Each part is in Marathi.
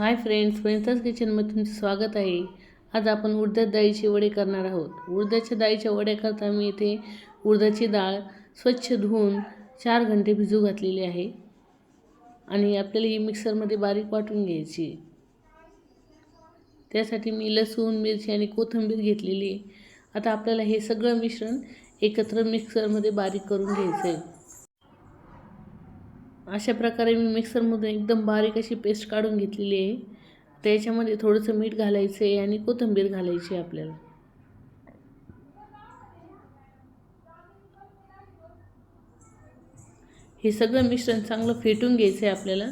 हाय फ्रेंड्स वनिताच किचनमध्ये तुमचं स्वागत आहे. आज आपण उडदाच्या डाळीचे वडे करणार आहोत. उडदाच्या डाळीच्या वड्या करता मी इथे उडदाची डाळ स्वच्छ धुवून चार घंटे भिजू घातलेली आहे. आणि आपल्याला ही मिक्सरमध्ये बारीक वाटून घ्यायची. त्यासाठी मी लसूण मिरची आणि कोथिंबीर घेतलेली आहे. आता आपल्याला हे सगळं मिश्रण एकत्र मिक्सरमध्ये बारीक करून घ्यायचं आहे अशा प्रकारे मी मिक्सरमधून एकदम बारीक अशी पेस्ट काढून घेतलेली आहे. त्याच्यामध्ये थोडंसं मीठ घालायचं आहे आणि कोथिंबीर घालायची आहे आपल्याला. हे सगळं मिश्रण चांगलं फेटून घ्यायचं आहे आपल्याला.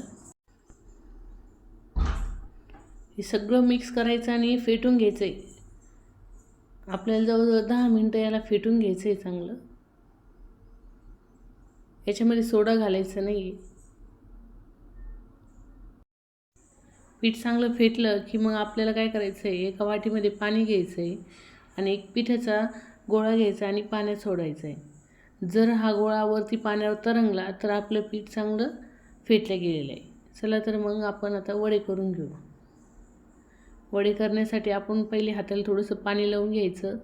हे सगळं मिक्स करायचं आणि फेटून घ्यायचं आहे. आपल्याला जवळजवळ दहा मिनटं याला फेटून घ्यायचं आहे चांगलं. याच्यामध्ये सोडा घालायचं नाही पीठ चांगलं फेटलं की मग आपल्याला काय करायचं आहे एका वाटीमध्ये पाणी घ्यायचं आहे आणि एक पिठाचा गोळा घ्यायचा आणि पाण्यात सोडायचा आहे जर हा गोळावरती पाण्यावर तरंगला तर आपलं पीठ चांगलं फेटलं गेलेलं आहे. चला तर मग आपण आता वडे करून घेऊ. वडे करण्यासाठी आपण पहिले हाताला थोडंसं पाणी लावून घ्यायचं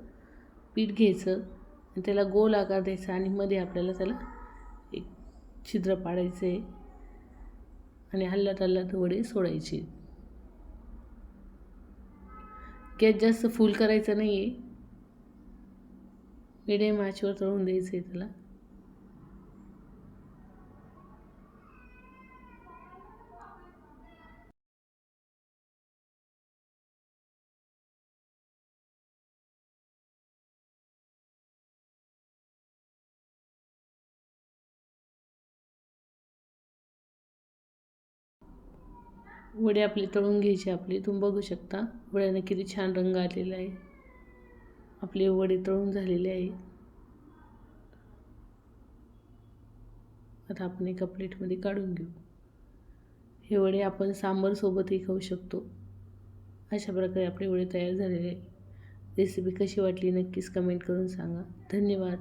पीठ घ्यायचं आणि त्याला गोल आकार द्यायचा आणि मध्ये आपल्याला त्याला छिद्र पाडायचं आहे आणि हल्ल्यात हल्ल्यात वडे सोडायचे. गॅस जास्त फुल करायचं नाही आहे मिडियम आचवर तळून द्यायचं आहे त्याला. वडे आपले तळून घ्यायचे आपले तुम्ही बघू शकता. वड्याने किती छान रंग आलेला आहे. आपले वडे तळून झालेले आहे आता आपण एका प्लेटमध्ये काढून घेऊ. हे वडे आपण सांबारसोबतही खाऊ शकतो. अशा प्रकारे आपले वडे तयार झालेले आहे रेसिपी कशी वाटली नक्कीच कमेंट करून सांगा. धन्यवाद.